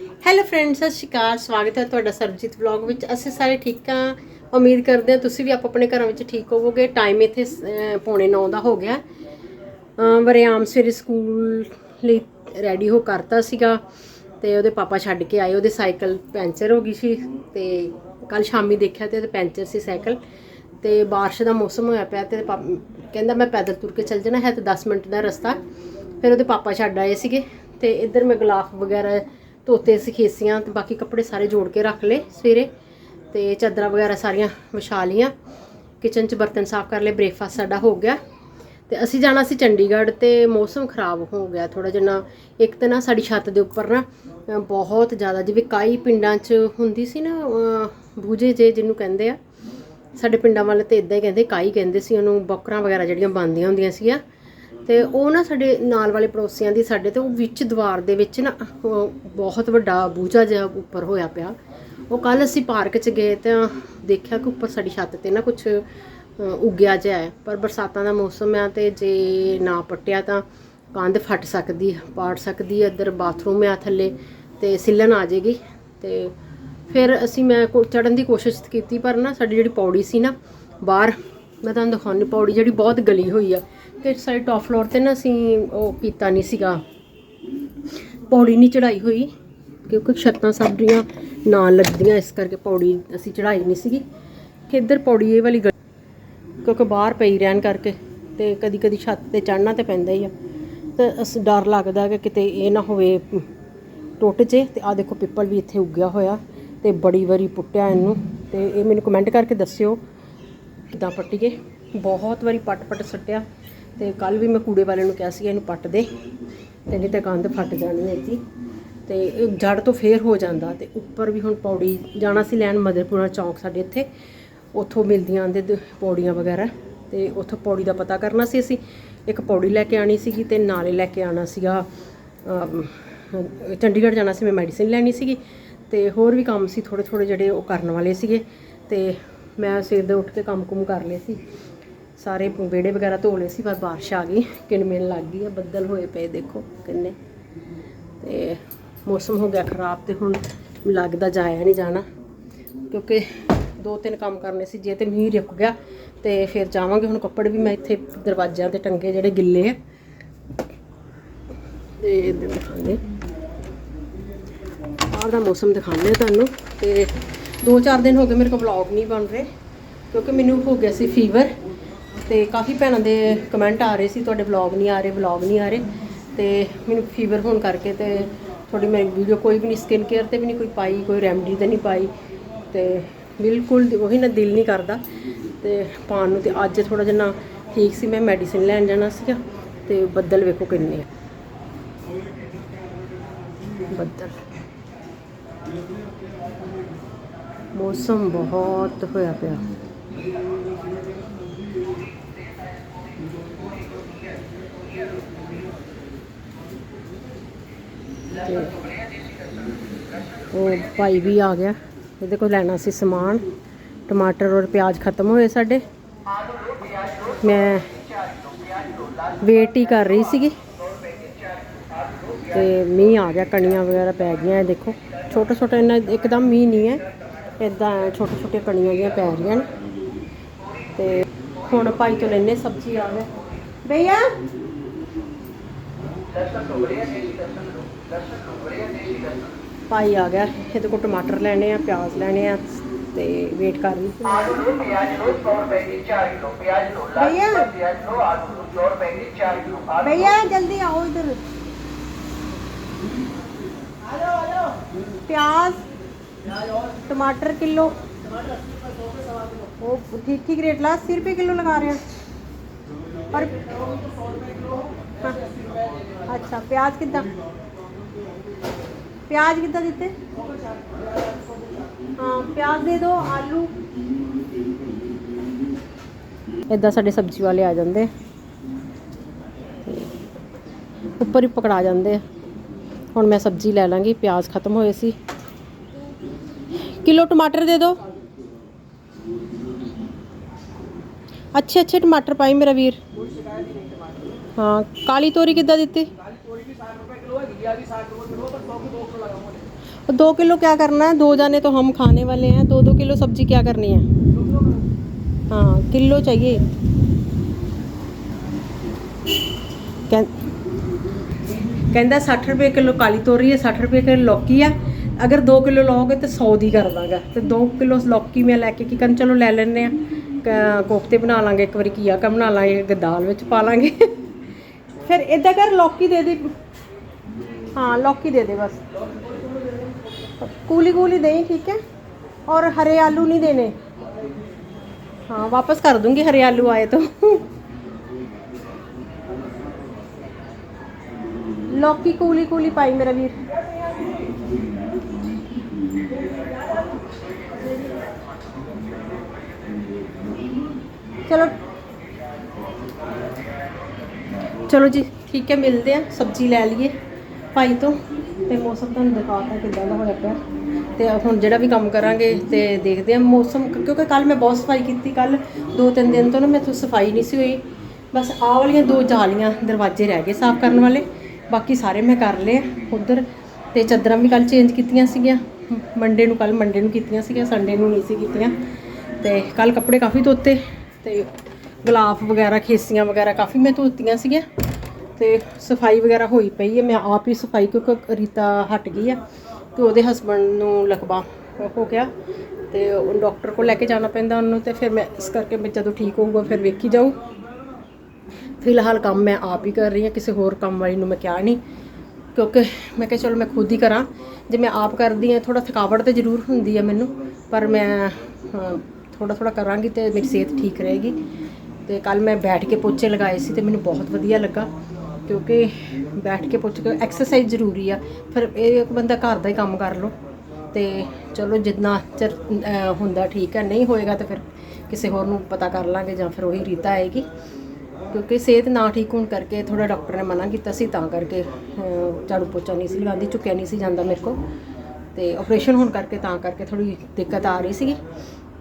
Hello friends ਸਤਿ ਸ਼੍ਰੀ ਅਕਾਲ। ਸਵਾਗਤ ਹੈ ਤੁਹਾਡਾ ਸਰਬਜੀਤ ਵਲੌਗ ਵਿੱਚ। ਅਸੀਂ ਸਾਰੇ ਠੀਕ ਹਾਂ। ਉਮੀਦ ਕਰਦੇ ਹਾਂ ਤੁਸੀਂ ਵੀ ਆਪ ਆਪਣੇ ਘਰਾਂ ਵਿੱਚ ਠੀਕ ਹੋਵੋਗੇ। ਟਾਈਮ ਇੱਥੇ ਪੌਣੇ 9 ਦਾ ਹੋ ਗਿਆ। ਅਹ, ਵਰਿਆਮ ਸਵੇਰੇ ਸਕੂਲ ਲਈ ਰੈਡੀ ਹੋ ਕਰਤਾ ਸੀਗਾ। ਤੇ ਉਹਦੇ ਪਾਪਾ ਛੱਡ ਕੇ ਆਏ। ਉਹਦੇ ਸਾਈਕਲ ਪੈਂਚਰ ਹੋ ਗਈ ਸੀ। ਤੇ ਕੱਲ ਸ਼ਾਮੀ ਦੇਖਿਆ ਤੇ ਉਹਦੇ ਪੈਂਚਰ ਸੀ ਸਾਈਕਲ। ਤੇ ਬਾਰਿਸ਼ ਦਾ ਮੌਸਮ ਹੋਇਆ ਪਿਆ ਤੇ ਪਾਪ- ਕਹਿੰਦਾ ਮੈਂ ਪੈਦਲ ਤੁਰ ਕੇ ਚੱਲ ਜਾਣਾ। ਹੈ ਤੇ 10 ਮਿੰਟ ਦਾ ਰਸਤਾ। ਫਿਰ ਉਹਦੇ ਪਾਪਾ ਛੱਡ ਆਏ ਸੀਗੇ। ਤੇ ਇੱਧਰ ਮੈਂ ਗਲਾਫ ਵਗੈਰਾ ਧੋਤੇ ਸੀ ਖੇਸੀਆਂ ਤੇ ਬਾਕੀ ਕੱਪੜੇ ਸਾਰੇ ਜੋੜ ਕੇ ਰੱਖ ਲਏ ਸਵੇਰੇ ਤੇ ਚਾਦਰਾਂ ਵਗੈਰਾ ਸਾਰੀਆਂ ਵਿਛਾ ਲੀਆਂ ਕਿਚਨ 'ਚ ਬਰਤਨ ਸਾਫ਼ ਕਰ ਲਏ ਬ੍ਰੇਕਫਾਸਟ ਸਾਡਾ ਹੋ ਗਿਆ। ਤੇ ਅਸੀਂ ਜਾਣਾ ਸੀ ਚੰਡੀਗੜ੍ਹ ਤੇ ਮੌਸਮ ਖਰਾਬ ਹੋ ਗਿਆ ਥੋੜਾ ਜਿਹਾ ਨਾ। ਇੱਕ ਤਾਂ ਨਾ ਸਾਡੀ ਛੱਤ ਦੇ ਉੱਪਰ ਨਾ ਬਹੁਤ ਜ਼ਿਆਦਾ ਜਿਵੇਂ ਕਾਈ ਪਿੰਡਾਂ 'ਚ ਹੁੰਦੀ ਸੀ ਨਾ ਬੂਝੇ ਜੇ ਜਿਹਨੂੰ ਕਹਿੰਦੇ ਆ। ਸਾਡੇ ਪਿੰਡਾਂ ਵਾਲੇ ਤੇ ਇਦਾਂ ਹੀ ਕਹਿੰਦੇ, ਕਾਈ ਕਹਿੰਦੇ ਸੀ ਉਹਨੂੰ, ਬੱਕਰਾਂ ਵਗੈਰਾ ਜਿਹੜੀਆਂ ਬੰਦੀਆਂ ਹੁੰਦੀਆਂ ਸੀਗੀਆਂ। ਤੇ ਉਹ ਨਾ ਸਾਡੇ ਨਾਲ ਵਾਲੇ ਪੜੋਸੀਆਂ ਦੀ ਸਾਡੇ ਤੇ ਉਹ ਵਿੱਚ ਦੀਵਾਰ ਦੇ ਵਿੱਚ ਨਾ ਬਹੁਤ ਵੱਡਾ ਬੂਝਾ ਜਿਹਾ ਉੱਪਰ ਹੋਇਆ ਪਿਆ। ਉਹ ਕੱਲ ਅਸੀਂ ਪਾਰਕ 'ਚ ਗਏ ਤਾਂ ਦੇਖਿਆ ਕਿ ਉੱਪਰ ਸਾਡੀ ਛੱਤ ਤੇ ਨਾ ਕੁਝ ਉੱਗਿਆ ਜਿਹਾ ਹੈ। ਪਰ ਬਰਸਾਤਾਂ ਦਾ ਮੌਸਮ ਆ ਤੇ ਜੇ ਨਾ ਪੱਟਿਆ ਤਾਂ ਕੰਧ ਫਟ ਸਕਦੀ ਹੈ ਪਾੜ ਸਕਦੀ ਹੈ ਇੱਧਰ ਬਾਥਰੂਮ ਆ ਥੱਲੇ ਤੇ ਸਿੱਲਣ ਆ ਜਾਏਗੀ ਤੇ ਫਿਰ ਅਸੀਂ ਮੈਂ ਚੜਨ ਦੀ ਕੋਸ਼ਿਸ਼ ਕੀਤੀ ਪਰ ਨਾ ਸਾਡੀ ਜਿਹੜੀ ਪੌੜੀ ਸੀ ਨਾ ਬਾਹਰ, ਮੈਂ ਤੁਹਾਨੂੰ ਦਿਖਾਉਣੀ ਪੌੜੀ ਜਿਹੜੀ ਬਹੁਤ ਗਲੀ ਹੋਈ ਆ। ਕਿ ਸਾਈਡ ਟੌਪ ਫਲੋਰ ਤੇ ਨਾ ਅਸੀਂ ਉਹ ਕੀਤਾ ਨਹੀਂ ਸੀਗਾ। ਪੌੜੀ ਨਹੀਂ ਚੜਾਈ ਹੋਈ, ਕਿਉਂਕਿ ਛੱਤਾਂ ਸਭ ਦੀਆਂ ਨਾਲ ਲੱਗਦੀਆਂ, ਇਸ ਕਰਕੇ ਪੌੜੀ ਅਸੀਂ ਚੜਾਈ ਨਹੀਂ ਸੀਗੀ। ਕਿ ਇੱਧਰ ਪੌੜੀ ਇਹ ਵਾਲੀ ਗਲੀ ਕਿਉਂਕਿ ਬਾਹਰ ਪਈ ਰਹਿਣ ਕਰਕੇ ਤੇ ਕਦੀ ਕਦੀ ਛੱਤ ਤੇ ਚੜਨਾ ਤੇ ਪੈਂਦਾ ਹੀ ਆ। ਤੇ ਅਸ ਡਰ ਲੱਗਦਾ ਕਿ ਕਿਤੇ ਇਹ ਨਾ ਹੋਵੇ, ਟੁੱਟ ਜੇ ਤੇ ਆ ਦੇਖੋ ਪਿੱਪਲ ਵੀ ਇੱਥੇ ਉੱਗਿਆ ਹੋਇਆ ਤੇ ਬੜੀ ਵਾਰੀ ਪੁੱਟਿਆ ਇਹਨੂੰ ਤੇ ਇਹ ਮੈਨੂੰ ਕਮੈਂਟ ਕਰਕੇ ਦੱਸਿਓ। ਕਿੱਦਾਂ ਪੱਟੀਏ ਬਹੁਤ ਵਾਰੀ ਪੱਟ ਪੱਟ ਸੱਟਿਆ। ਤੇ ਕੱਲ ਵੀ ਮੈਂ ਕੂੜੇ ਵਾਲੇ ਨੂੰ ਕਿਹਾ ਸੀ, ਇਹਨੂੰ ਪੱਟ ਦੇ ਤੇ ਨਹੀਂ ਤਾਂ ਕੰਧ ਫਟ ਜਾਣੀ ਹੈ ਜੀ ਤੇ ਇਹ ਜੜ ਤੋਂ ਫੇਰ ਹੋ ਜਾਂਦਾ ਤੇ ਉੱਪਰ ਵੀ ਹੁਣ ਪੌੜੀ ਜਾਣਾ ਸੀ ਲੈਣ, ਮਦਰਪੁਰਾ ਚੌਂਕ ਸਾਡੇ ਇੱਥੇ, ਉੱਥੋਂ ਮਿਲਦੀਆਂ ਆਂਦੇ ਦ- ਪੌੜੀਆਂ ਵਗੈਰਾ ਤੇ ਉੱਥੋਂ ਪੌੜੀ ਦਾ ਪਤਾ ਕਰਨਾ ਸੀ ਅਸੀਂ। ਇੱਕ ਪੌੜੀ ਲੈ ਕੇ ਆਣੀ ਸੀਗੀ ਤੇ ਨਾਲੇ ਲੈ ਕੇ ਆਣਾ ਸੀਗਾ ਚੰਡੀਗੜ੍ਹ ਜਾਣਾ ਸੀ ਮੈਂ ਮੈਡੀਸਿਨ ਲੈਣੀ ਸੀਗੀ ਤੇ ਹੋਰ ਵੀ ਕੰਮ ਸੀ ਥੋੜੇ ਥੋੜੇ ਜਿਹੜੇ ਉਹ ਕਰਨ ਵਾਲੇ ਸੀਗੇ ਤੇ ਮੈਂ ਸਵੇਰ ਦੇ ਉੱਠ ਕੇ ਕੰਮ ਕੁਮ ਕਰ ਲਏ ਸੀ। ਸਾਰੇ ਵਿਹੜੇ ਵਗੈਰਾ ਧੋ ਲਏ ਸੀ, ਪਰ ਬਾਰਿਸ਼ ਆ ਗਈ। ਕਿਣਮਿਣ ਲੱਗ ਗਈ ਆ, ਬੱਦਲ ਹੋਏ ਪਏ ਦੇਖੋ ਕਿੰਨੇ। ਤੇ ਮੌਸਮ ਹੋ ਗਿਆ ਖਰਾਬ ਤੇ ਹੁਣ ਲੱਗਦਾ ਜਾਇਆ ਨਹੀਂ ਜਾਣਾ। ਕਿਉਂਕਿ ਦੋ ਤਿੰਨ ਕੰਮ ਕਰਨੇ ਸੀ, ਜੇ ਤੇ ਮੀਂਹ ਰੁਕ ਗਿਆ ਤੇ ਫਿਰ ਜਾਵਾਂਗੇ। ਹੁਣ ਕੱਪੜੇ ਵੀ ਮੈਂ ਇੱਥੇ ਦਰਵਾਜ਼ਿਆਂ ਤੇ ਟੰਗੇ ਜਿਹੜੇ ਗਿੱਲੇ ਆ। ਤੇ ਇੱਧਰ ਦਿਖਾਉਂਦੇ। ਬਾਹਰ ਦਾ ਮੌਸਮ ਦਿਖਾਉਂਦੇ ਆ ਤੁਹਾਨੂੰ। ਤੇ 2-4 ਦਿਨ ਹੋ ਗਏ ਮੇਰੇ ਕੋਲ ਵਲੌਗ ਨਹੀਂ ਬਣ ਰਹੇ, ਕਿਉਂਕਿ ਮੈਨੂੰ ਹੋ ਗਿਆ ਸੀ ਫੀਵਰ ਤੇ ਕਾਫੀ ਭੈਣਾਂ ਦੇ ਕਮੈਂਟ ਆ ਰਹੇ ਸੀ, ਤੁਹਾਡੇ ਵਲੌਗ ਨਹੀਂ ਆ ਰਹੇ ਵਲੌਗ ਨਹੀਂ ਆ ਰਹੇ ਤੇ ਮੈਨੂੰ ਫੀਵਰ ਹੋਣ ਕਰਕੇ ਤੇ ਥੋੜੀ ਮੈਂ ਵੀਡੀਓ ਕੋਈ ਵੀ ਨਹੀਂ ਸਕਿਨ ਕੇਅਰ ਤੇ ਵੀ ਨਹੀਂ ਕੋਈ ਪਾਈ, ਕੋਈ ਰੈਮਡੀ ਤੇ ਨਹੀਂ ਪਾਈ ਤੇ ਬਿਲਕੁਲ ਉਹੀ ਨਾ ਦਿਲ ਨਹੀਂ ਕਰਦਾ ਤੇ ਪਾਉਣ ਨੂੰ ਤੇ ਅੱਜ ਥੋੜਾ ਜਿਹਾ ਠੀਕ ਸੀ, ਮੈਂ ਮੈਡੀਸਿਨ ਲੈਣ ਜਾਣਾ ਸੀਗਾ ਤੇ ਬੱਦਲ ਵੇਖੋ ਕਿੰਨੇ ਬੱਦਲ। ਮੌਸਮ ਬਹੁਤ ਹੋਇਆ ਪਿਆ। ਤੇ ਉਹ ਭਾਈ ਵੀ ਆ ਗਿਆ। ਇਹਦੇ ਕੋਲ ਲੈਣਾ ਸੀ ਸਮਾਨ। ਟਮਾਟਰ ਔਰ ਪਿਆਜ਼ ਖਤਮ ਹੋਏ ਸਾਡੇ। ਮੈਂ ਵੇਟ ਹੀ ਕਰ ਰਹੀ ਸੀਗੀ। ਤੇ ਮੀਂਹ ਆ ਗਿਆ, ਕਣੀਆਂ ਵਗੈਰਾ ਪੈ ਗਈਆਂ। ਇਹ ਦੇਖੋ ਛੋਟਾ ਛੋਟਾ ਇੰਨਾ ਇੱਕਦਮ ਮੀਂਹ ਨਹੀਂ ਹੈ। ਇਦਾਂ ਛੋਟੇ ਛੋਟੇ ਕਣੀਆਂ ਜਿਹੀਆਂ ਪੈ ਰਹੀਆਂ ਨੇ। ਤੇ ਹੁਣ ਭਾਈ ਤੋਂ ਲੈਨੇ ਸਬਜ਼ੀ ਆ ਗਿਆ ਭਈਆ? ਭਾਈ ਆ ਗਿਆ ਇਹਦੇ ਕੋਲ ਟਮਾਟਰ ਲੈਣੇ ਆ ਪਿਆਜ਼ ਲੈਣੇ ਆ ਤੇ ਵੇਟ ਕਰ ਰਹੀ ਸੀ आलू लो प्याज लो सौ रुपए की चार किलो प्याज लो लाल भैया। किलो प्याज लो आलू लो सौ रुपए की चार किलो आलू भैया जल्दी आओ इधर प्याज टमाटर किलो वो ठीक ठीक रेट ला अस्सी रुपये किलो लगा रहे हैं पर हाँ। अच्छा प्याज कितना ਪਿਆਜ਼ ਕਿੱਦਾਂ ਦਿੱਤੇ? ਹਾਂ, ਪਿਆਜ਼ ਦੇ ਦਿਓ ਆਲੂ। ਇਦਾਂ ਸਾਡੇ ਸਬਜ਼ੀ ਵਾਲੇ ਆ ਜਾਂਦੇ। ਉੱਪਰ ਹੀ ਪਕੜਾ ਜਾਂਦੇ। ਹੁਣ ਮੈਂ ਸਬਜ਼ੀ ਲੈ ਲਾਂਗੀ, ਪਿਆਜ਼ ਖਤਮ ਹੋਏ ਸੀ। ਕਿਲੋ ਟਮਾਟਰ ਦੇ ਦਿਓ ਅੱਛੇ ਅੱਛੇ ਟਮਾਟਰ ਪਾਈ ਮੇਰਾ ਵੀਰ। ਹਾਂ, ਕਾਲੀ ਤੋਰੀ ਕਿੱਦਾਂ ਦਿੱਤੀ? ਕਾਲੀ ਤੋਰੀ ਵੀ 60 ਰੁਪਏ ਕਿਲੋ ਹੈਗੀ ਆ ਵੀ 60 ਰੁਪਏ ਕਿਲੋ दो किलो क्या करना है दो जाने तो हम खाने वाले हैं दो दो किलो सब्जी क्या करनी है हाँ किलो चाहिए ਕਹਿੰ- ਕਹਿੰਦਾ 60 ਰੁਪਏ ਕਿਲੋ ਕਾਲੀ ਤੋਰੀ ਹੈ 60 ਰੁਪਏ ਕਿਲੋ ਲੌਕੀ ਆ ਅਗਰ 2 ਕਿਲੋ ਲਓਗੇ ਤੇ 100 ਦੀ ਕਰ ਦਾਂਗਾ ਤੇ 2 ਕਿਲੋ ਲੌਕੀ ਮੈਂ ਲੈ ਕੇ ਕੀ ਕਰਨ ਚਲੋ ਲੈ ਲੈਣੇ ਆ ਕ- ਕੋਫਤੇ ਬਣਾ ਲਾਂਗੇ ਇੱਕ ਵਾਰੀ ਘੀਆ ਕਾ ਬਣਾ ਲਾਂਗੇ ਇੱਕ ਦਾਲ ਵਿੱਚ ਪਾ ਲਾਂਗੇ ਫਿਰ ਇਦਾਂ ਕਰ ਲੌਕੀ ਦੇ ਦੇ ਹਾਂ ਲੌਕੀ ਦੇ ਦੇ ਬਸ कूली कूली दें, ठीक है? और हरे आलू नहीं देने। हाँ वापस कर दूँगी हरे आलू आए तो। लौकी कूली कूली पाई मेरा वीर। चलो। चलो जी, ठीक है, मिलते हैं। सब्ज़ी ले लिए। भाई तो। मौसम तो तुम दिखाता कि होया पाया ਤੇ ਹੁਣ ਜਿਹੜਾ ਵੀ ਕੰਮ ਕਰਾਂਗੇ ਤੇ ਦੇਖਦੇ ਆ ਮੌਸਮ, ਕਿਉਂਕਿ ਕੱਲ ਮੈਂ ਬਹੁਤ ਸਫ਼ਾਈ ਕੀਤੀ ਕੱਲ ਦੋ ਤਿੰਨ ਦਿਨ ਤੋਂ ਨਾ ਮੈਥੋਂ ਸਫ਼ਾਈ ਨਹੀਂ ਸੀ ਹੋਈ। ਬਸ ਆਹ ਵਾਲੀਆਂ ਦੋ ਜਾਲੀਆਂ ਦਰਵਾਜ਼ੇ ਰਹਿ ਗਏ ਸਾਫ਼ ਕਰਨ ਵਾਲੇ, ਬਾਕੀ ਸਾਰੇ ਮੈਂ ਕਰ ਲਏ ਉਧਰ ਤੇ ਚਾਦਰਾਂ ਵੀ ਕੱਲ ਚੇਂਜ ਕੀਤੀਆਂ ਸੀਗੀਆਂ। ਮੰਡੇ ਨੂੰ ਕੱਲ ਮੰਡੇ ਨੂੰ ਕੀਤੀਆਂ ਸੀਗੀਆਂ ਸੰਡੇ ਨੂੰ ਨਹੀਂ ਸੀ ਕੀਤੀਆਂ। ਤੇ ਕੱਲ ਕੱਪੜੇ ਕਾਫੀ ਧੋਤੇ ਤੇ ਗਲਾਫ ਵਗੈਰਾ, ਖੇਸੀਆਂ ਵਗੈਰਾ ਕਾਫੀ ਮੈਂ ਧੋਤੀਆਂ ਸੀਗੀਆਂ। ਤੇ ਸਫ਼ਾਈ ਵਗੈਰਾ ਹੋਈ ਪਈ ਹੈ, ਮੈਂ ਆਪ ਹੀ ਸਫ਼ਾਈ ਕਿਉਂਕਿ ਰੀਤਾ ਹਟ ਗਈ ਆ। ਤੇ ਉਹਦੇ ਹਸਬੰਡ ਨੂੰ ਲਕਵਾ ਹੋ ਗਿਆ ਤੇ ਉਹ ਡਾਕਟਰ ਕੋਲ ਲੈ ਕੇ ਜਾਣਾ ਪੈਂਦਾ ਉਹਨੂੰ ਤੇ ਫਿਰ ਮੈਂ ਇਸ ਕਰਕੇ ਮੈਂ ਜਦੋਂ ਠੀਕ ਹੋਊਗਾ ਫਿਰ ਵੇਖੀ ਜਾਊ। ਫਿਲਹਾਲ ਕੰਮ ਮੈਂ ਆਪ ਹੀ ਕਰ ਰਹੀ ਹਾਂ, ਕਿਸੇ ਹੋਰ ਕੰਮ ਵਾਲੀ ਨੂੰ ਮੈਂ ਕਿਹਾ ਨਹੀਂ। ਕਿਉਂਕਿ ਮੈਂ ਕਿਹਾ ਚਲੋ ਮੈਂ ਖੁਦ ਹੀ ਕਰਾਂ। ਜੇ ਮੈਂ ਆਪ ਕਰਦੀ ਹਾਂ ਥੋੜਾ ਥਕਾਵਟ ਤੇ ਜ਼ਰੂਰ ਹੁੰਦੀ ਹੈ ਮੈਨੂੰ, ਪਰ ਮੈਂ ਥੋੜਾ ਥੋੜਾ ਕਰਾਂਗੀ ਤੇ ਮੇਰੀ ਸਿਹਤ ਠੀਕ ਰਹੇਗੀ। ਤੇ ਕੱਲ ਮੈਂ ਬੈਠ ਕੇ ਪੋਚੇ ਲਗਾਏ ਸੀ ਤੇ ਮੈਨੂੰ ਬਹੁਤ ਵਧੀਆ ਲੱਗਾ। ਕਿਉਂਕਿ ਬੈਠ ਕੇ ਪੁੱਛ ਕੇ ਐਕਸਰਸਾਈਜ਼ ਜ਼ਰੂਰੀ ਆ। ਫਿਰ ਇਹ ਇੱਕ ਬੰਦਾ ਘਰ ਦਾ ਹੀ ਕੰਮ ਕਰ ਲਓ। ਤੇ ਚਲੋ ਜਿੰਨਾ ਚਿਰ ਹੁੰਦਾ ਠੀਕ ਹੈ ਨਹੀਂ ਹੋਏਗਾ ਤਾਂ ਫਿਰ ਕਿਸੇ ਹੋਰ ਨੂੰ ਪਤਾ ਕਰ ਲਾਂਗੇ ਜਾਂ ਫਿਰ ਉਹੀ ਰੀਤਾ ਆਏਗੀ। ਕਿਉਂਕਿ ਸਿਹਤ ਨਾ ਠੀਕ ਹੋਣ ਕਰਕੇ ਥੋੜਾ ਡਾਕਟਰ ਨੇ ਮਨਾ ਕੀਤਾ ਸੀ, ਤਾਂ ਕਰਕੇ ਝਾੜੂ ਪੋਚਾ ਨਹੀਂ ਸੀ ਲਗਾਉਂਦੀ ਚੁੱਕਿਆ ਨਹੀਂ ਸੀ ਜਾਂਦਾ ਮੇਰੇ ਕੋਲ। ਤੇ ਆਪਰੇਸ਼ਨ ਹੋਣ ਕਰਕੇ ਤਾਂ ਕਰਕੇ ਥੋੜੀ ਦਿੱਕਤ ਆ ਰਹੀ ਸੀਗੀ।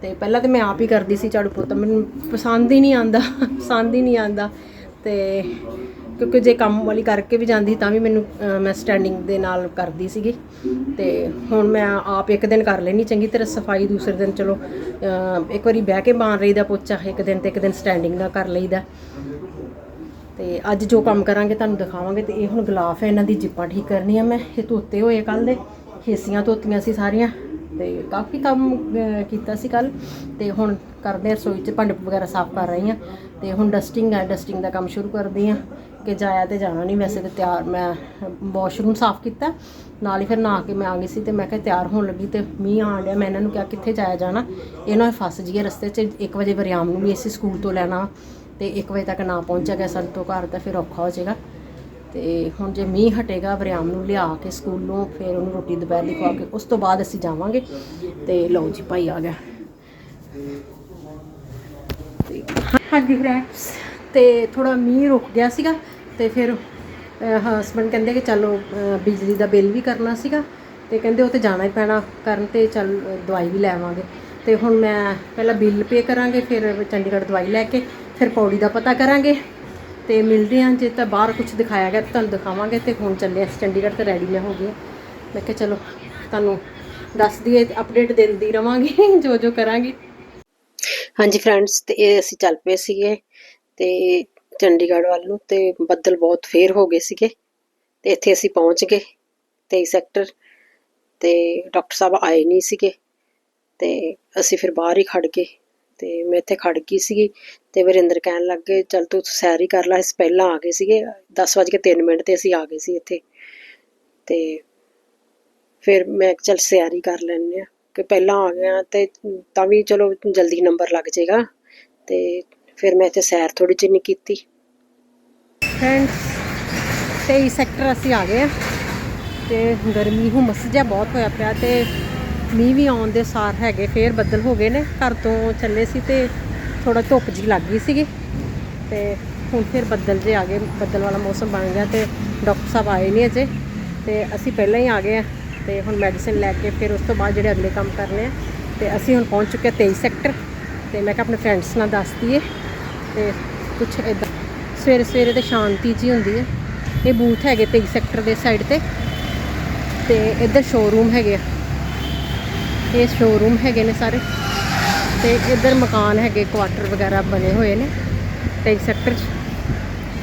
ਤੇ ਪਹਿਲਾਂ ਤੇ ਮੈਂ ਆਪ ਹੀ ਕਰਦੀ ਸੀ ਝਾੜੂ ਪੋਚਾ, ਮੈਨੂੰ ਪਸੰਦ ਹੀ ਨਹੀਂ ਆਂਦਾ ਪਸੰਦ ਹੀ ਨਹੀਂ ਆਂਦਾ ਤੇ ਕਿਉਂਕਿ ਜੇ ਕੰਮ ਵਾਲੀ ਕਰਕੇ ਵੀ ਜਾਂਦੀ ਤਾਂ ਵੀ ਮੈਨੂੰ ਮੈਂ ਸਟੈਂਡਿੰਗ ਦੇ ਨਾਲ ਕਰਦੀ ਸੀਗੀ। ਤੇ ਹੁਣ ਮੈਂ ਆਪ ਇੱਕ ਦਿਨ ਕਰ ਲੈਣੀ ਚੰਗੀ ਤਰ੍ਹਾਂ ਸਫ਼ਾਈ, ਦੂਸਰੇ ਦਿਨ ਚਲੋ ਇੱਕ ਵਾਰੀ ਬਹਿ ਕੇ ਮਾਰ ਲਈਦਾ ਪੋਚਾ, ਇੱਕ ਦਿਨ ਤੇ ਇੱਕ ਦਿਨ ਸਟੈਂਡਿੰਗ ਦਾ ਕਰ ਲਈਦਾ। ਤੇ ਅੱਜ ਜੋ ਕੰਮ ਕਰਾਂਗੇ ਤੁਹਾਨੂੰ ਦਿਖਾਵਾਂਗੇ ਤੇ ਇਹ ਹੁਣ ਗਲਾਫ ਹੈ, ਇਹਨਾਂ ਦੀ ਜਿੱਪਾਂ ਠੀਕ ਕਰਨੀਆਂ ਮੈਂ। ਇਹ ਧੋਤੇ ਹੋਏ ਕੱਲ ਦੇ ਖੇਸੀਆਂ ਧੋਤੀਆਂ ਸੀ ਸਾਰੀਆਂ। ਤੇ ਕਾਫੀ ਕੰਮ ਕੀਤਾ ਸੀ ਕੱਲ ਤੇ ਹੁਣ ਕਰਦੇ ਹਾਂ ਰਸੋਈ 'ਚ, ਭਾਂਡੇ ਵਗੈਰਾ ਸਾਫ਼ ਕਰ ਰਹੀ ਹਾਂ। ਤੇ ਹੁਣ ਡਸਟਿੰਗ ਹੈ ਡਸਟਿੰਗ ਦਾ ਕੰਮ ਸ਼ੁਰੂ ਕਰਦੀ ਹਾਂ। ਕਿ ਜਾਇਆ ਤੇ ਜਾਣਾ ਨਹੀਂ ਵੈਸੇ ਤੇ ਤਿਆਰ ਮੈਂ ਵਾਸ਼ਰੂਮ ਸਾਫ਼ ਕੀਤਾ ਨਾਲ ਹੀ ਫਿਰ ਨਹਾ ਕੇ ਮੈਂ ਆ ਗਈ ਸੀ ਤੇ ਮੈਂ ਕਿਹਾ ਤਿਆਰ ਹੋਣ ਲੱਗੀ ਤੇ ਮੀਂਹ ਆਣ ਡਿਆ ਮੈਂ ਇਹਨਾਂ ਨੂੰ ਕਿਹਾ ਕਿੱਥੇ ਜਾਇਆ ਜਾਣਾ ਇਹਨਾਂ ਫਸ ਜੀਏ ਰਸਤੇ 'ਚ 1 ਵਜੇ ਵਰਿਆਮ ਨੂੰ ਵੀ ਅਸੀਂ ਸਕੂਲ ਤੋਂ ਲੈਣਾ ਤੇ 1 ਵਜੇ ਤੱਕ ਨਾ ਪਹੁੰਚਿਆ ਗਿਆ ਸਾਡੇ ਤੋਂ ਘਰ ਤਾਂ ਫਿਰ ਔਖਾ ਹੋ ਜਾਏਗਾ ਤੇ ਹੁਣ ਜੇ ਮੀਂਹ ਹਟੇਗਾ ਵਰਿਆਮ ਨੂੰ ਲਿਆ ਕੇ ਸਕੂਲੋਂ ਫਿਰ ਉਹਨੂੰ ਰੋਟੀ ਦੁਪਹਿਰ ਦੀ ਖਵਾ ਕੇ ਉਸ ਤੋਂ ਬਾਅਦ ਅਸੀਂ ਜਾਵਾਂਗੇ ਤੇ ਲਓ ਜੀ ਭਾਈ ਆ ਗਿਆ। ਹਾਂਜੀ ਫਰੈਂਡਸ ਤੇ ਥੋੜਾ ਮੀਂਹ ਰੁਕ ਗਿਆ ਸੀਗਾ ਤੇ ਫਿਰ ਹਸਬੰਡ ਕਹਿੰਦੇ ਕਿ ਚਲੋ ਬਿਜਲੀ ਦਾ ਬਿੱਲ ਵੀ ਕਰਨਾ ਸੀਗਾ ਤੇ ਕਹਿੰਦੇ ਉਹ ਤੇ ਜਾਣਾ ਹੀ ਪੈਣਾ ਕਰਨ ਤੇ ਚੱਲ ਦਵਾਈ ਵੀ ਲੈਵਾਂਗੇ ਤੇ ਹੁਣ ਮੈਂ ਪਹਿਲਾਂ ਬਿੱਲ ਪੇ ਕਰਾਂਗੇ, ਫਿਰ ਚੰਡੀਗੜ੍ਹ ਦਵਾਈ ਲੈ ਕੇ, ਫਿਰ ਪੌੜੀ ਦਾ ਪਤਾ ਕਰਾਂਗੇ। ਤੇ ਮਿਲਦੇ ਹਾਂ ਜੇ ਤਾਂ ਬਾਹਰ ਕੁਝ ਦਿਖਾਇਆ ਗਿਆ ਤਾਂ ਤੁਹਾਨੂੰ ਦਿਖਾਵਾਂਗੇ ਤੇ ਹੁਣ ਚੱਲੇ ਅਸੀਂ ਚੰਡੀਗੜ੍ਹ ਤੇ ਰੈਡੀ ਮੈਂ ਹੋ ਗਈ ਮੈਂ ਕਿਹਾ ਚਲੋ, ਤੁਹਾਨੂੰ ਦੱਸ ਦਈਏ ਅਪਡੇਟ ਦਿੰਦੀ ਰਵਾਂਗੀ ਜੋ ਜੋ ਕਰਾਂਗੀ। ਹਾਂਜੀ ਫਰੈਂਡਸ ਤੇ ਇਹ ਅਸੀਂ ਚੱਲ ਪਏ ਸੀਗੇ ਤੇ ਚੰਡੀਗੜ੍ਹ ਵੱਲ ਨੂੰ ਤੇ ਬੱਦਲ ਬਹੁਤ ਫੇਰ ਹੋ ਗਏ ਸੀਗੇ ਤੇ ਇੱਥੇ ਅਸੀਂ ਪਹੁੰਚ ਗਏ 23 ਸੈਕਟਰ ਤੇ ਡਾਕਟਰ ਸਾਹਿਬ ਆਏ ਨਹੀਂ ਸੀਗੇ ਤੇ ਅਸੀਂ ਫਿਰ ਬਾਹਰ ਹੀ ਖੜ ਗਏ ਤੇ ਮੈਂ ਇੱਥੇ ਖੜ ਗਈ ਸੀਗੀ ਤੇ ਵਰਿੰਦਰ ਕਹਿਣ ਲੱਗ ਗਏ, ਚੱਲ ਤੂੰ ਸੈਰ ਹੀ ਕਰ ਲੈ, ਅਸੀਂ ਪਹਿਲਾਂ ਆ ਗਏ ਸੀਗੇ 10:03 ਮਿੰਟ ਤੇ ਅਸੀਂ ਆ ਗਏ ਸੀ ਇੱਥੇ। ਤੇ ਫਿਰ ਮੈਂ ਕਿਹਾ ਚੱਲ ਸੈਰ ਹੀ ਕਰ ਲੈਂਦੇ ਆ ਕਿ ਪਹਿਲਾਂ ਆ ਗਿਆ ਤੇ ਤਾਂ ਵੀ ਚਲੋ ਜਲਦੀ ਨੰਬਰ ਲੱਗ ਜਾਏਗਾ ਤੇ ਫਿਰ ਮੈਂ ਇੱਥੇ ਸੈਰ ਥੋੜੀ ਜਿਹੀ ਨਹੀਂ ਕੀਤੀ। ਫਰੈਂਡਸ 23 ਸੈਕਟਰ ਅਸੀਂ ਆ ਗਏ ਆ। ਤੇ ਗਰਮੀ ਹੁਮਸ ਜਿਹਾ ਬਹੁਤ ਹੋਇਆ ਪਿਆ ਤੇ ਮੀਂਹ ਵੀ ਆਉਣ ਦੇ ਸਾਰ ਹੈਗੇ, ਫੇਰ ਬੱਦਲ ਹੋ ਗਏ ਨੇ। ਘਰ ਤੋਂ ਚੱਲੇ ਸੀ ਤੇ ਥੋੜਾ ਧੁੱਪ ਜੀ ਲੱਗ ਗਈ ਸੀਗੀ। ਤੇ ਹੁਣ ਫਿਰ ਬੱਦਲ ਜੇ ਆ ਗਏ, ਬੱਦਲ ਵਾਲਾ ਮੌਸਮ ਬਣ ਗਿਆ ਤੇ ਡਾਕਟਰ ਸਾਹਿਬ ਆਏ ਨਹੀਂ ਅਜੇ। ਤੇ ਅਸੀਂ ਪਹਿਲਾਂ ਹੀ ਆ ਗਏ ਆ। ਤੇ ਹੁਣ ਮੈਡੀਸਿਨ ਲੈ ਕੇ ਫਿਰ ਉਸ ਤੋਂ ਬਾਅਦ ਜਿਹੜੇ ਅਗਲੇ ਕੰਮ ਕਰਨੇ ਆ। ਤੇ ਅਸੀਂ ਹੁਣ ਪਹੁੰਚ ਚੁੱਕੇ 23 ਸੈਕਟਰ ਤੇ ਮੈਂ ਕਿਹਾ ਆਪਣੇ ਫਰੈਂਡਸ ਨਾਲ ਦੱਸ ਦਈਏ। ਤੇ ਕੁਝ ਇਦਾਂ ਸਵੇਰੇ ਸਵੇਰੇ ਤੇ ਸ਼ਾਂਤੀ ਜੀ ਹੁੰਦੀ ਹੈ। ਇਹ ਬੂਥ ਹੈਗੇ 23 ਸੈਕਟਰ ਦੇ ਸਾਈਡ ਤੇ ਤੇ ਇੱਧਰ ਸ਼ੋਰੂਮ ਹੈਗੇ ਆ। ਇਹ ਸ਼ੋਰੂਮ ਹੈਗੇ ਨੇ ਸਾਰੇ ਤੇ ਇੱਧਰ ਮਕਾਨ ਹੈਗੇ ਕੁਆਟਰ ਵਗੈਰਾ ਬਣੇ ਹੋਏ ਨੇ ਤੇ ਸੈਕਟਰ 'ਚ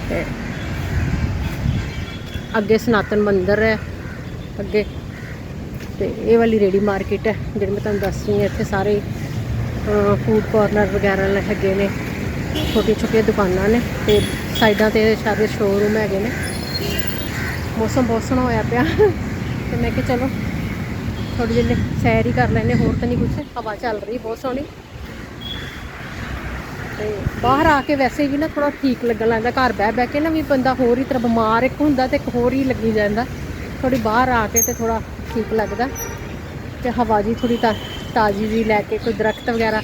ਤੇ ਅੱਗੇ ਸਨਾਤਨ ਮੰਦਿਰ ਹੈ ਅੱਗੇ ਤੇ ਇਹ ਵਾਲੀ ਰੇੜੀ ਮਾਰਕੀਟ ਹੈ। ਜਿਹੜੀ ਮੈਂ ਤੁਹਾਨੂੰ ਦੱਸ ਰਹੀ ਹਾਂ, ਇੱਥੇ ਸਾਰੇ ਫੂਡ ਕਾਰਨਰ ਵਗੈਰਾ ਹੈਗੇ ਨੇ। ਛੋਟੀਆਂ ਛੋਟੀਆਂ ਦੁਕਾਨਾਂ ਨੇ ਤੇ ਸਾਈਡਾਂ ਤੇ ਸਾਰੇ ਸ਼ੋਰੂਮ ਹੈਗੇ ਨੇ। ਮੌਸਮ ਬਹੁਤ ਸੋਹਣਾ ਹੋਇਆ ਪਿਆ। ਤੇ ਮੈਂ ਕਿਹਾ ਚਲੋ ਥੋੜੀ ਜਿਹੀ ਸੈਰ ਹੀ ਕਰ ਲੈਨੇ ਹੋਰ ਤਾਂ ਨਹੀਂ ਕੁਛ। ਹਵਾ ਚੱਲ ਰਹੀ, ਬਹੁਤ ਸੋਹਣੀ। ਤੇ ਬਾਹਰ ਆ ਕੇ ਵੈਸੇ ਵੀ ਨਾ ਥੋੜਾ ਠੀਕ ਲੱਗਣ ਲੱਗਦਾ, ਘਰ ਬਹਿ ਬਹਿ ਕੇ ਨਾ ਵੀ ਬੰਦਾ ਹੋਰ ਹੀ ਤਰ੍ਹਾਂ ਬਿਮਾਰ ਇੱਕ ਹੁੰਦਾ ਤੇ ਇੱਕ ਹੋਰ ਹੀ ਲੱਗੀ ਜਾਂਦਾ। ਥੋੜੀ ਬਾਹਰ ਆ ਕੇ ਤੇ ਥੋੜਾ ਠੀਕ ਲੱਗਦਾ। ਤੇ ਹਵਾ ਜੀ ਥੋੜੀ ਤਾ, ਤਾਜ਼ੀ ਜੀ ਲੈ ਕੇ ਕੋਈ ਦਰਖਤ ਵਗੈਰਾ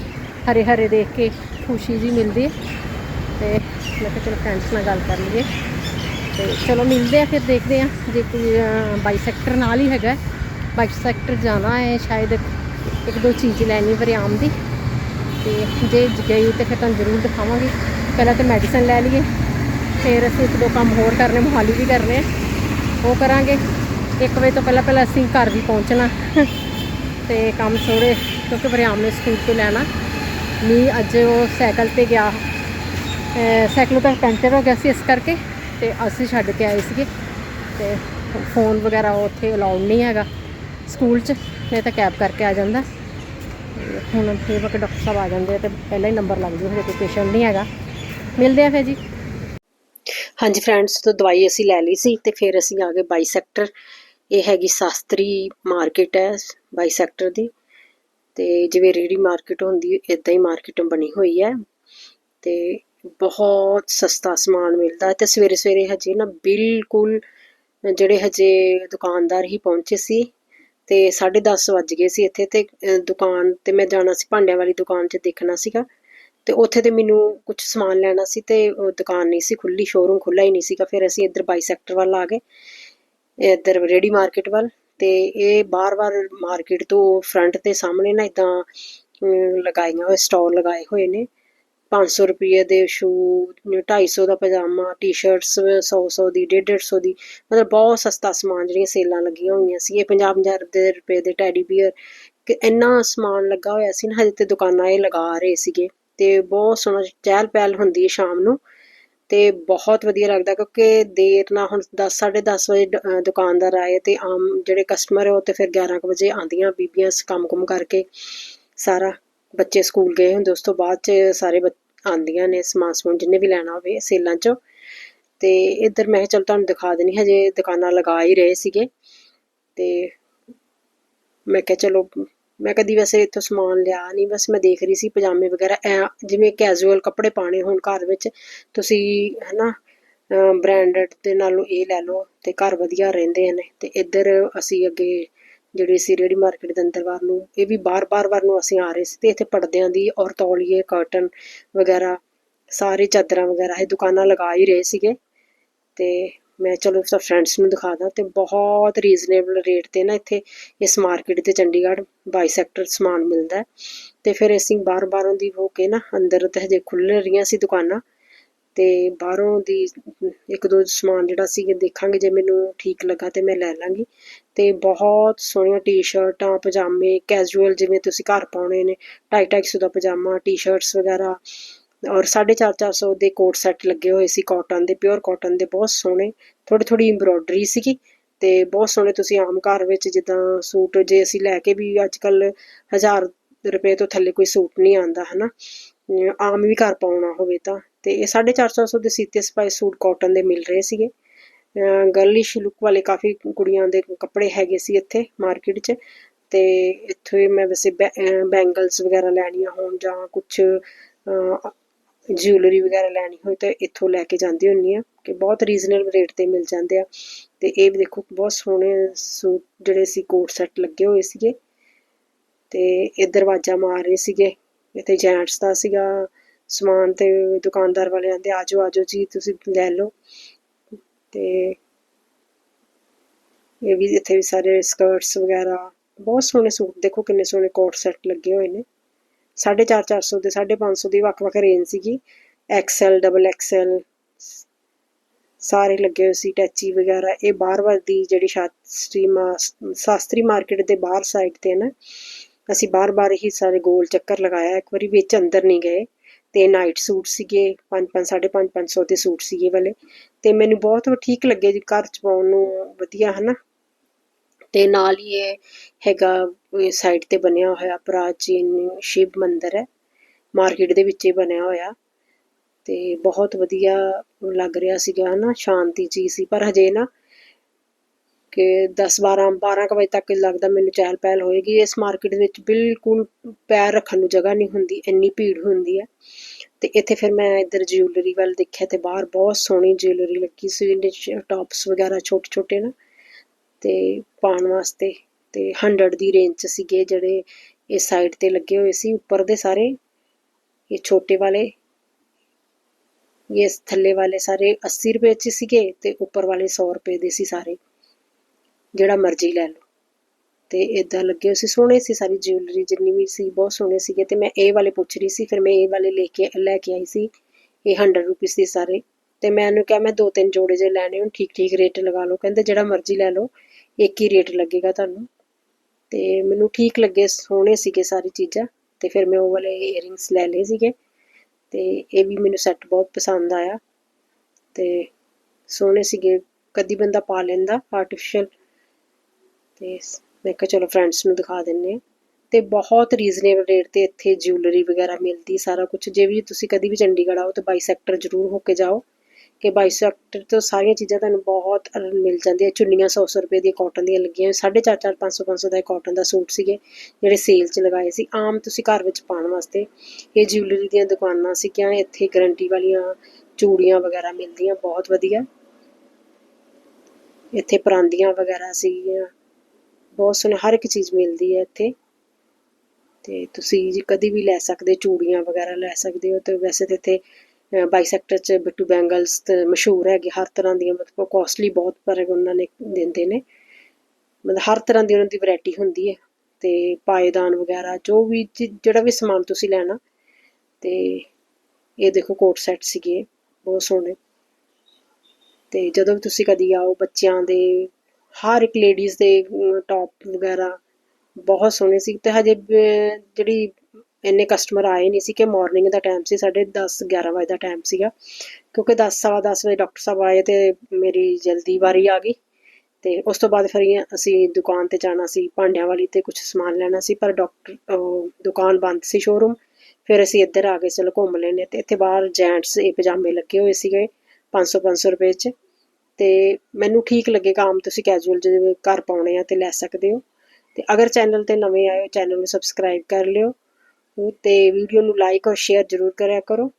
ਹਰੇ ਹਰੇ ਦੇਖ ਕੇ ਖੁਸ਼ੀ ਜੀ ਮਿਲਦੀ ਹੈ। ਤੇ ਮੈਂ ਕਿਹਾ ਚਲੋ ਫਰੈਂਡਸ ਨਾਲ ਗੱਲ ਕਰ ਲਈਏ। ਤੇ ਚਲੋ ਮਿਲਦੇ ਆ ਫਿਰ ਦੇਖਦੇ ਆ ਜੇ ਕੋਈ ਬਾਈ ਸੈਕਟਰ ਨਾਲ ਹੀ ਹੈਗਾ ਬਾਈ ਸੈਕਟਰ ਜਾਣਾ ਹੈ ਸ਼ਾਇਦ ਇੱਕ ਦੋ ਚੀਜ਼ ਲੈਣੀ ਵਰਿਆਮ ਦੀ। ਤੇ ਜੇ ਗਈ ਤੇ ਫਿਰ ਤੁਹਾਨੂੰ ਜ਼ਰੂਰ ਦਿਖਾਵਾਂਗੇ। ਪਹਿਲਾਂ ਤਾਂ ਮੈਡੀਸਨ ਲੈ ਲਈਏ। ਫਿਰ ਅਸੀਂ ਇੱਕ ਦੋ ਕੰਮ ਹੋਰ ਕਰਨੇ, ਮੋਹਾਲੀ ਵੀ ਕਰਨੇ ਆ। ਉਹ ਕਰਾਂਗੇ। 1 ਵਜੇ ਤੋਂ ਪਹਿਲਾਂ ਪਹਿਲਾਂ ਅਸੀਂ ਘਰ ਵੀ ਪਹੁੰਚਣਾ। ਤੇ ਕੰਮ ਥੋੜੇ ਕਿਉਂਕਿ ਵਰਿਆਮ ਨੇ ਸਕੂਲ ਤੋਂ ਲੈਣਾ। ਨਹੀਂ ਅੱਜ ਉਹ ਸਾਈਕਲ ਤੇ ਗਿਆ ਸਾਈਕਲ ਤਾਂ ਪੈਂਚਰ ਹੋ ਗਿਆ ਸੀ ਇਸ ਕਰਕੇ ਤੇ ਅਸੀਂ ਛੱਡ ਕੇ ਆਏ ਸੀਗੇ ਤੇ ਫੋਨ ਵਗੈਰਾ ਉੱਥੇ ਅਲਾਉਡ ਨਹੀਂ ਹੈਗਾ ਸਕੂਲ 'ਚ ਨਹੀਂ ਤਾਂ ਕੈਬ ਕਰਕੇ ਆ ਜਾਂਦਾ ਤੇ ਹੁਣ ਫਿਰ ਵਕ ਡਾਕਟਰ ਸਾਹਿਬ ਆ ਜਾਂਦੇ ਆ ਤੇ ਪਹਿਲਾਂ ਹੀ ਨੰਬਰ ਲੱਗ ਜੂ ਹਜੇ ਕੋਈ ਪੇਸ਼ੈਂਟ ਨਹੀਂ ਹੈਗਾ ਮਿਲਦੇ ਆ ਫਿਰ ਜੀ ਹਾਂਜੀ ਫਰੈਂਡਸ ਤੋਂ ਦਵਾਈ ਅਸੀਂ ਲੈ ਲਈ ਸੀ, ਤੇ ਫਿਰ ਅਸੀਂ ਆ ਗਏ ਬਾਈ ਸੈਕਟਰ ਇਹ ਹੈਗੀ ਸ਼ਾਸਤਰੀ ਮਾਰਕੀਟ ਹੈ ਬਾਈ ਸੈਕਟਰ ਦੀ। ਤੇ ਜਿਵੇਂ ਰੇੜੀ ਮਾਰਕੀਟ ਹੁੰਦੀ ਹੈ ਇਦਾਂ ਹੀ ਮਾਰਕੀਟ ਬਣੀ ਹੋਈ ਹੈ ਤੇ ਬਹੁਤ ਸਸਤਾ ਸਮਾਨ ਮਿਲਦਾ ਹੈ ਤੇ ਸਵੇਰੇ ਸਵੇਰੇ ਹਜੇ ਨਾ ਬਿਲਕੁਲ ਜਿਹੜੇ ਹਜੇ ਦੁਕਾਨਦਾਰ ਹੀ ਪਹੁੰਚੇ ਸੀ ਤੇ 10:30 ਵੱਜ ਗਏ ਸੀ ਇੱਥੇ ਤੇ ਦੁਕਾਨ ਤੇ ਮੈਂ ਜਾਣਾ ਸੀ, ਭਾਂਡਿਆਂ ਵਾਲੀ ਦੁਕਾਨ 'ਚ ਦੇਖਣਾ ਸੀਗਾ ਤੇ ਉੱਥੇ ਤੇ ਮੈਨੂੰ ਕੁਝ ਸਮਾਨ ਲੈਣਾ ਸੀ ਤੇ ਦੁਕਾਨ ਨਹੀਂ ਸੀ ਖੁੱਲੀ ਸ਼ੋਰੂਮ ਖੁੱਲਾ ਹੀ ਨਹੀਂ ਸੀਗਾ, ਫਿਰ ਅਸੀਂ ਇੱਧਰ ਬਾਈ ਸੈਕਟਰ ਵੱਲ ਆ ਗਏ, ਇੱਧਰ ਰੇੜੀ ਮਾਰਕੀਟ ਵੱਲ ਤੇ ਇਹ ਬਾਰ-ਬਾਰ ਮਾਰਕੀਟ ਤੋਂ ਫਰੰਟ ਤੇ ਸਾਹਮਣੇ ਨਾ ਇਦਾਂ ਲਗਾਈਆਂ ਹੋਏ ਸਟਾਲ ਲਗਾਏ ਹੋਏ ਨੇ। 500 ਰੁਪਏ ਦੇ ਸ਼ੂ 250 ਦਾ ਪਜਾਮਾ ਟੀ-ਸ਼ਰਟਸ 100 100 ਦੀ 150 ਦੀ, ਮਤਲਬ ਬਹੁਤ ਸਸਤਾ ਸਮਾਨ ਜਿਹੜੀਆਂ ਸੇਲਾਂ ਲੱਗੀਆਂ ਹੋਈਆਂ ਸੀ। ਇਹ 50 50 ਦੇ ਰੁਪਏ ਦੇ ਟੈਡੀ ਬੀਅਰ ਕਿ ਇੰਨਾ ਸਮਾਨ ਲੱਗਾ ਹੋਇਆ ਸੀ ਨਾ, ਹਜੇ ਤੇ ਦੁਕਾਨਾਂ ਇਹ ਲਗਾ ਰਹੇ ਸੀਗੇ। ਤੇ ਬਹੁਤ ਸੋਹਣਾ ਚਹਿਲ ਪਹਿਲ ਹੁੰਦੀ ਹੈ ਸ਼ਾਮ ਨੂੰ। ਤੇ ਬਹੁਤ ਵਧੀਆ ਲੱਗਦਾ ਕਿਉਂਕਿ ਦੇਰ ਨਾ ਹੁਣ 10 10:30 ਵਜੇ ਦੁਕਾਨਦਾਰ ਆਏ ਤੇ ਆਮ ਜਿਹੜੇ ਕਸਟਮਰ ਉਹ ਤੇ ਫਿਰ 11 ਕੁ ਵਜੇ ਆਂਦੀਆਂ ਬੀਬੀਆਂ ਕੰਮ-ਕੁਮ ਕਰਕੇ ਸਾਰਾ ਬੱਚੇ ਸਕੂਲ ਗਏ ਹੁੰਦੇ, ਉਸ ਤੋਂ ਬਾਅਦ ਚ ਸਾਰੇ ਬੱਚ- ਆਂਦੀਆਂ ਨੇ ਸਮਾਨ ਸਮੂਨ ਜਿੰਨੇ ਵੀ ਲੈਣਾ ਹੋਵੇ ਸੇਲਾਂ ਚੋਂ। ਤੇ ਇੱਧਰ ਮੈਂ ਕਿਹਾ ਚਲ ਤੁਹਾਨੂੰ ਦਿਖਾ ਦੇਣੀ ਹਜੇ ਦੁਕਾਨਾਂ ਲਗਾ ਹੀ ਰਹੇ ਸੀਗੇ। ਤੇ ਮੈਂ ਕਿਹਾ ਚਲੋ ਮੈਂ ਕਦੀ ਵੈਸੇ ਇੱਥੋਂ ਸਮਾਨ ਲਿਆ ਨਹੀਂ, ਬਸ ਮੈਂ ਦੇਖ ਰਹੀ ਸੀ ਪਜਾਮੇ ਵਗੈਰਾ, ਐਂ ਜਿਵੇਂ ਕੈਜੂਅਲ ਕੱਪੜੇ ਪਾਣੇ ਹੋਣ ਘਰ ਵਿੱਚ, ਤੁਸੀਂ ਹਨਾ ਬ੍ਰਾਂਡਡ ਦੇ ਨਾਲੋਂ ਇਹ ਲੈ ਲਓ ਤੇ ਘਰ ਵਧੀਆ ਰਹਿੰਦੇ ਨੇ। ਤੇ ਇੱਧਰ ਅਸੀਂ ਅੱਗੇ ਜਿਹੜੀ ਸੀ ਰੇੜੀ ਮਾਰਕੀਟ ਦੇ ਅੰਦਰ ਵਾਰ ਨੂੰ, ਇਹ ਵੀ ਬਾਰ-ਬਾਰ ਵਾਰ ਨੂੰ ਅਸੀਂ ਆ ਰਹੇ ਸੀ ਤੇ ਇੱਥੇ ਪਰਦਿਆਂ ਦੀ ਔਰ ਤੌਲੀਏ ਕਰਟਨ ਵਗੈਰਾ, ਸਾਰੇ ਚਾਦਰਾਂ ਵਗੈਰਾ ਇਹ ਦੁਕਾਨਾਂ ਲਗਾ ਹੀ ਰਹੇ ਸੀਗੇ। ਤੇ ਮੈਂ ਚਲੋ ਸਭ ਫਰੈਂਡਸ ਨੂੰ ਦਿਖਾ ਦਾਂ ਤੇ ਬਹੁਤ ਰੀਜ਼ਨੇਬਲ ਰੇਟ ਤੇ ਨਾ ਇੱਥੇ ਇਸ ਮਾਰਕੀਟ ਤੇ ਚੰਡੀਗੜ੍ਹ ਬਾਈ ਸੈਕਟਰ ਸਮਾਨ ਮਿਲਦਾ ਤੇ ਫਿਰ ਅਸੀਂ ਬਾਹਰ-ਬਾਹਰੋਂ ਦੀ ਹੋ ਕੇ ਨਾ ਅੰਦਰ ਤੇ ਹਜੇ ਖੁੱਲ ਰਹੀਆਂ ਸੀ ਦੁਕਾਨਾਂ ਤੇ ਬਾਹਰੋਂ ਦੀ ਇੱਕ ਦੋ ਸਮਾਨ ਜਿਹੜਾ ਸੀ ਦੇਖਾਂਗੇ ਜੇ ਮੈਨੂੰ ਠੀਕ ਲੱਗਾ ਤੇ ਮੈਂ ਲੈ ਲਾਂਗੀ। ਤੇ ਬਹੁਤ ਸੋਹਣੀਆਂ ਟੀ-ਸ਼ਰਟਾਂ ਪਜਾਮੇ ਕੈਜੂਅਲ ਜਿਵੇਂ ਤੁਸੀਂ ਘਰ ਪਾਉਣੇ ਨੇ 250 ਦਾ ਪਜਾਮਾ ਟੀ-ਸ਼ਰਟਸ ਵਗੈਰਾ ਔਰ 450 400 ਦੇ ਕੋਟ ਸੈੱਟ ਲੱਗੇ ਹੋਏ ਸੀ ਕਾਟਨ ਦੇ ਪਿਓਰ ਕਾਟਨ ਦੇ, ਬਹੁਤ ਸੋਹਣੇ ਥੋੜੀ ਥੋੜੀ ਐਮਬ੍ਰੋਇਡਰੀ ਸੀਗੀ ਤੇ ਬਹੁਤ ਸੋਹਣੇ ਤੁਸੀਂ ਆਮ ਘਰ ਵਿੱਚ ਜਿੱਦਾਂ ਸੂਟ ਜੇ ਅਸੀਂ ਲੈ ਕੇ ਵੀ ਅੱਜ ਕੱਲ 1000 ਰੁਪਏ ਤੋਂ ਥੱਲੇ ਕੋਈ ਸੂਟ ਨਹੀਂ ਆਂਦਾ ਹਨਾ? ਆਮ ਵੀ ਘਰ ਪਾਉਣਾ ਹੋਵੇ ਤਾਂ। ਤੇ ਇਹ 450 ਦੇ ਸੀਤੇ ਸਪਾਈ ਸੂਟ ਕਾਟਨ ਦੇ ਮਿਲ ਰਹੇ ਸੀਗੇ। ਗਰਲਿਸ਼ ਲੁੱਕ ਵਾਲੇ ਕਾਫੀ ਕੁੜੀਆਂ ਦੇ ਕੱਪੜੇ ਹੈਗੇ ਸੀ ਇੱਥੇ ਮਾਰਕੀਟ 'ਚ ਤੇ ਇੱਥੇ ਮੈਂ ਵੈਸੇ ਬੈਂਗਲਸ ਵਗੈਰਾ ਲੈਣੀਆਂ ਹੋਣ ਜਾਂ ਕੁਝ ਜਿਊਲਰੀ ਵਗੈਰਾ ਲੈਣੀ ਹੋਏ ਤਾਂ ਇੱਥੋਂ ਲੈ ਕੇ ਜਾਂਦੀ ਹੁੰਨੀ ਆ ਕਿ ਬਹੁਤ ਰੀਜ਼ਨੇਬਲ ਰੇਟ ਤੇ ਮਿਲ ਜਾਂਦੇ ਆ। ਤੇ ਇਹ ਵੀ ਦੇਖੋ ਬਹੁਤ ਸੋਹਣੇ ਸੂਟ ਜਿਹੜੇ ਸੀ ਕੋਟ ਸੈੱਟ ਲੱਗੇ ਹੋਏ ਸੀਗੇ। ਤੇ ਇਹ ਦਰਵਾਜ਼ਾ ਮਾਰ ਰਹੇ ਸੀਗੇ। ਇੱਥੇ ਜੈਂਟਸ ਦਾ ਸੀਗਾ, ਸਮਾਨ ਤੇ ਦੁਕਾਨਦਾਰ ਵਾਲੇ ਆਂਦੇ ਆਜੋ ਆਜੋ ਜੀ, ਤੁਸੀਂ ਲੈ ਲਓ। ਤੇ ਇਹ ਵੀ ਇੱਥੇ ਵੀ ਸਾਰੇ ਸਕਰਟਸ ਵਗੈਰਾ, ਬਹੁਤ ਸੋਹਣੇ ਸੂਟ, ਦੇਖੋ ਕਿੰਨੇ ਸੋਹਣੇ ਕੋਟ ਸੈੱਟ ਲੱਗੇ ਹੋਏ ਨੇ। 450 400 ਦੇ 550 ਦੀ ਵੱਖ-ਵੱਖ ਰੇਂਜ ਸੀਗੀ। ਐਕਸਐਲ ਡਬਲ ਐਕਸਐਲ ਸਾਰੇ ਲੱਗੇ ਹੋਏ ਸੀ ਟੈਚੀ ਵਗੈਰਾ। ਇਹ ਬਾਹਰ ਦੀ ਜਿਹੜੀ ਸ਼ਾਸਤਰੀ ਸ਼ਾਸਤਰੀ ਮਾਰਕੀਟ ਦੇ ਬਾਹਰ ਸਾਈਡ ਤੇ ਨਾ, ਅਸੀਂ ਬਾਰ-ਬਾਰ ਹੀ ਸਾਰੇ ਗੋਲ ਚੱਕਰ ਲਗਾਇਆ। ਇੱਕ ਵਾਰੀ ਵਿੱਚ ਅੰਦਰ ਨਹੀਂ ਗਏ। ਤੇ ਨਾਈਟ ਸੂਟ ਸੀਗੇ 5-5 5.5 500 ਦੇ ਸੂਟ ਸੀਗੇ ਵਾਲੇ। ਤੇ ਮੈਨੂੰ ਬਹੁਤ ਠੀਕ ਲੱਗੇ ਜੀ, ਘਰ ਚ ਪਾਉਣ ਨੂੰ ਵਧੀਆ, ਹਨਾ। ਤੇ ਨਾਲ ਹੀ ਇਹ ਹੈਗਾ ਸਾਈਡ ਤੇ ਬਣਿਆ ਹੋਇਆ ਪ੍ਰਾਚੀਨ ਸ਼ਿਵ ਮੰਦਿਰ ਹੈ। ਮਾਰਕੀਟ ਦੇ ਵਿੱਚ ਹੀ ਬਣਿਆ ਹੋਇਆ ਤੇ ਬਹੁਤ ਵਧੀਆ ਲੱਗ ਰਿਹਾ ਸੀਗਾ, ਹਨਾ, ਸ਼ਾਂਤੀ ਜੀ ਸੀ। ਪਰ ਹਜੇ ਨਾ ਕਿ 10 12 12 ਵਜੇ ਤੱਕ ਲੱਗਦਾ ਮੈਨੂੰ ਚਹਿਲ ਪਹਿਲ ਹੋਏਗੀ। ਇਸ ਮਾਰਕੀਟ ਵਿੱਚ ਬਿਲਕੁਲ ਪੈਰ ਰੱਖਣ ਨੂੰ ਜਗ੍ਹਾ ਨਹੀਂ ਹੁੰਦੀ, ਇੰਨੀ ਭੀੜ ਹੁੰਦੀ ਹੈ। ਤੇ ਇੱਥੇ ਫਿਰ ਮੈਂ ਇੱਧਰ ਜਿਊਲਰੀ ਵੱਲ ਦੇਖਿਆ ਤੇ ਬਾਹਰ ਬਹੁਤ ਸੋਹਣੀ ਜਿਊਲਰੀ ਲੱਗੀ ਸੀ ਟੌਪਸ ਵਗੈਰਾ ਛੋਟੇ ਛੋਟੇ ਨਾ। ਤੇ ਪਾਉਣ ਵਾਸਤੇ ਅਤੇ ਹੰਡਰਡ ਦੀ ਰੇਂਜ ਚ ਸੀਗੇ ਜਿਹੜੇ ਇਹ ਸਾਈਡ ਤੇ ਲੱਗੇ ਹੋਏ ਸੀ, ਉੱਪਰ ਦੇ ਸਾਰੇ, ਇਹ ਛੋਟੇ ਵਾਲੇ, ਇਹ ਥੱਲੇ ਵਾਲੇ ਸਾਰੇ 80 ਰੁਪਏ ਚ ਸੀਗੇ ਤੇ ਉੱਪਰ ਵਾਲੇ 100 ਰੁਪਏ ਦੇ ਸੀ ਸਾਰੇ, ਜਿਹੜਾ ਮਰਜ਼ੀ ਲੈ ਲਓ। ਤੇ ਇਦਾਂ ਲੱਗੇ ਹੋਏ ਸੀ, ਸੋਹਣੇ ਸੀ ਸਾਰੀ ਜਿਊਲਰੀ ਜਿੰਨੀ ਵੀ ਸੀ, ਬਹੁਤ ਸੋਹਣੇ ਸੀਗੇ ਤੇ ਮੈਂ ਇਹ ਵਾਲੇ ਪੁੱਛ ਰਹੀ ਸੀ, ਫਿਰ ਮੈਂ ਇਹ ਵਾਲੇ ਲੈ ਕੇ ਲੈ ਕੇ ਆਈ ਸੀ, ਇਹ 100 ਰੁਪਏ ਦੇ ਸਾਰੇ। ਤੇ ਮੈਂ ਉਹਨੂੰ ਕਿਹਾ, ਮੈਂ ਦੋ ਤਿੰਨ ਜੋੜੇ ਜੇ ਲੈਣੇ, ਹੁਣ ਠੀਕ ਠੀਕ ਰੇਟ ਲਗਾ ਲਓ। ਕਹਿੰਦੇ, ਜਿਹੜਾ ਮਰਜ਼ੀ ਲੈ ਲਓ, ਇੱਕ ਹੀ ਰੇਟ ਲੱਗੇਗਾ ਤੁਹਾਨੂੰ। ਤੇ ਮੈਨੂੰ ਠੀਕ ਲੱਗੇ, ਸੋਹਣੇ ਸੀਗੇ ਸਾਰੀ ਚੀਜ਼ਾਂ ਤੇ ਫਿਰ ਮੈਂ ਉਹ ਵਾਲੇ 이어ਰਿੰਗਸ ਲੈ ਲਏ ਸੀਗੇ ਤੇ ਇਹ ਵੀ ਮੈਨੂੰ ਸੈੱਟ ਬਹੁਤ ਪਸੰਦ ਆਇਆ ਤੇ ਸੋਹਣੇ ਸੀਗੇ। ਕਦੀ ਬੰਦਾ ਪਾ ਲੈਂਦਾ ਆਰਟੀਫੀਸ਼ੀਅਲ ਤੇ ਮੈਂ ਕਿਹਾ, ਚਲੋ ਫਰੈਂਡਸ ਨੂੰ ਦਿਖਾ ਦਿੰਨੇ ਤੇ ਬਹੁਤ ਰੀਜ਼ਨੇਬਲ ਰੇਟ ਤੇ ਇੱਥੇ ਜਿਊਲਰੀ ਵਗੈਰਾ ਮਿਲਦੀ, ਸਾਰਾ ਕੁਝ ਜੇ ਵੀ ਤੁਸੀਂ ਕਦੀ ਵੀ ਚੰਡੀਗੜ੍ਹ ਆਓ ਤਾਂ ਬਾਈ ਸੈਕਟਰ ਜ਼ਰੂਰ ਹੋ ਕੇ ਜਾਓ। ਕਿ ਬਾਈ ਸੈਕਟਰ ਤੋਂ ਸਾਰੀਆਂ ਚੀਜ਼ਾਂ ਤੁਹਾਨੂੰ ਬਹੁਤ ਮਿਲ ਜਾਂਦੀਆਂ। ਚੁੰਨੀਆਂ 100 ਰੁਪਏ ਦੀਆਂ ਕਾਟਨ ਦੀਆਂ ਲੱਗੀਆਂ 4.5 500 500 ਦਾ ਕਾਟਨ ਦਾ ਸੂਟ ਸੀਗੇ, ਜਿਹੜੇ ਸੇਲ 'ਚ ਲਗਾਏ ਸੀ। ਆਮ ਤੁਸੀਂ ਘਰ ਵਿੱਚ ਪਾਉਣ ਵਾਸਤੇ ਇਹ ਜਿਊਲਰੀ ਦੀਆਂ ਦੁਕਾਨਾਂ ਸੀਗੀਆਂ। ਇੱਥੇ ਗਰੰਟੀ ਵਾਲੀਆਂ ਚੂੜੀਆਂ ਵਗੈਰਾ ਮਿਲਦੀਆਂ, ਬਹੁਤ ਵਧੀਆ। ਇੱਥੇ ਪਰਾਂਦੀਆਂ ਵਗੈਰਾ ਸੀਗੀਆਂ। ਬਹੁਤ ਸੋਹਣੇ, ਹਰ ਇੱਕ ਚੀਜ਼ ਮਿਲਦੀ ਹੈ ਇੱਥੇ। ਤੇ ਤੁਸੀਂ ਜੀ ਕਦੀ ਵੀ ਲੈ ਸਕਦੇ, ਚੂੜੀਆਂ ਵਗੈਰਾ ਲੈ ਸਕਦੇ ਹੋ। ਤੇ ਵੈਸੇ ਤੇ ਇੱਥੇ ਬਾਈ ਸੈਕਟਰ ਚ ਬਿੱਟੂ ਬੈਂਗਲਸ ਤੇ ਮਸ਼ਹੂਰ ਹੈਗੇ, ਹਰ ਤਰ੍ਹਾਂ ਦੀਆਂ ਮਤਲਬ ਕੋਸਟਲੀ ਬਹੁਤ ਪਰ ਉਹਨਾਂ ਨੇ ਦਿੰਦੇ ਨੇ। ਮਤਲਬ ਹਰ ਤਰ੍ਹਾਂ ਦੀ ਉਹਨਾਂ ਦੀ ਵੈਰਾਈਟੀ ਹੁੰਦੀ ਹੈ ਤੇ ਪਾਏਦਾਨ ਵਗੈਰਾ, ਜੋ ਵੀ ਜਿਹੜਾ ਵੀ ਸਮਾਨ ਤੁਸੀਂ ਲੈਣਾ ਤੇ ਇਹ ਦੇਖੋ ਕੋਟ ਸੈੱਟ ਸੀਗੇ, ਬਹੁਤ ਸੋਹਣੇ। ਤੇ ਜਦੋਂ ਵੀ ਤੁਸੀਂ ਕਦੀ ਆਓ ਬੱਚਿਆਂ ਦੇ, ਹਰ ਇੱਕ ਲੇਡੀਜ਼ ਦੇ ਟੌਪ ਵਗੈਰਾ, ਬਹੁਤ ਸੋਹਣੇ ਸੀ। ਤੇ ਹਜੇ ਜਿਹੜੀ ਇੰਨੇ ਕਸਟਮਰ ਆਏ ਨਹੀਂ ਸੀ ਕਿ ਮਾਰਨਿੰਗ ਦਾ ਟਾਈਮ ਸੀ ਸਾਡੇ 10 11 ਵਜੇ ਦਾ ਟਾਈਮ ਸੀਗਾ। ਕਿਉਂਕਿ 10 ਸਵਾ 10 ਵਜੇ ਡਾਕਟਰ ਸਾਹਿਬ ਆਏ ਤੇ ਮੇਰੀ ਜਲਦੀ ਵਾਰੀ ਆ ਗਈ। ਤੇ ਉਸ ਤੋਂ ਬਾਅਦ ਫਿਰ ਅਸੀਂ ਦੁਕਾਨ ਤੇ ਜਾਣਾ ਸੀ, ਭਾਂਡਿਆਂ ਵਾਲੀ ਤੇ ਕੁਝ ਸਮਾਨ ਲੈਣਾ ਸੀ, ਪਰ ਡਾਕਟਰ ਦੁਕਾਨ ਬੰਦ ਸੀ ਸ਼ੋਰੂਮ ਫਿਰ ਅਸੀਂ ਇੱਧਰ ਆ ਗਏ, ਚਲੋ ਘੁੰਮ ਲੈਨੇ ਤੇ ਇੱਥੇ ਬਾਹਰ ਜੈਂਟਸ ਇਹ ਪਜਾਮੇ ਲੱਗੇ ਹੋਏ ਸੀਗੇ 500 500 ਰੁਪਏ ਚ। ਤੇ ਮੈਨੂੰ ਠੀਕ ਲੱਗੇਗਾ ਆਮ ਤੁਸੀਂ ਕੈਜੂਅਲ ਜਿਵੇਂ ਘਰ ਪਾਉਣੇ ਆ ਤੇ ਲੈ ਸਕਦੇ ਹੋ। ਤੇ ਅਗਰ ਚੈਨਲ ਤੇ ਨਵੇਂ ਆਏ ਹੋ ਚੈਨਲ ਨੂੰ ਸਬਸਕ੍ਰਾਈਬ ਕਰ ਲਿਓ। ਤੇ ਵੀਡੀਓ ਨੂੰ ਲਾਈਕ ਔਰ ਸ਼ੇਅਰ ਜ਼ਰੂਰ ਕਰਿਆ ਕਰੋ।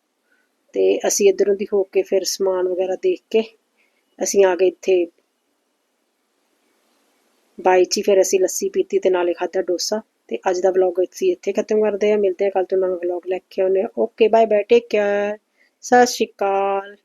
ਤੇ ਅਸੀਂ ਇਧਰੋਂ ਦੀ ਹੋ ਕੇ ਫਿਰ ਸਮਾਨ ਵਗੈਰਾ ਦੇਖ ਕੇ ਅਸੀਂ ਆ ਗਏ ਇੱਥੇ। ਬਾਈ ਚ ਹੀ ਫਿਰ ਅਸੀਂ ਲੱਸੀ ਪੀਤੀ ਤੇ ਨਾਲੇ ਖਾਧਾ ਡੋਸਾ। ਤੇ ਅੱਜ ਦਾ ਵਲੌਗ ਅਸੀਂ ਇੱਥੇ ਖਤਮ ਕਰਦੇ ਹਾਂ। ਮਿਲਦੇ ਹਾਂ ਕੱਲ ਤੋਂ ਨਵਾਂ ਵਲੌਗ ਲੈ ਕੇ ਆਉਂਦੇ ਹਾਂ। Okay bye bye take care Sat Shri Akal.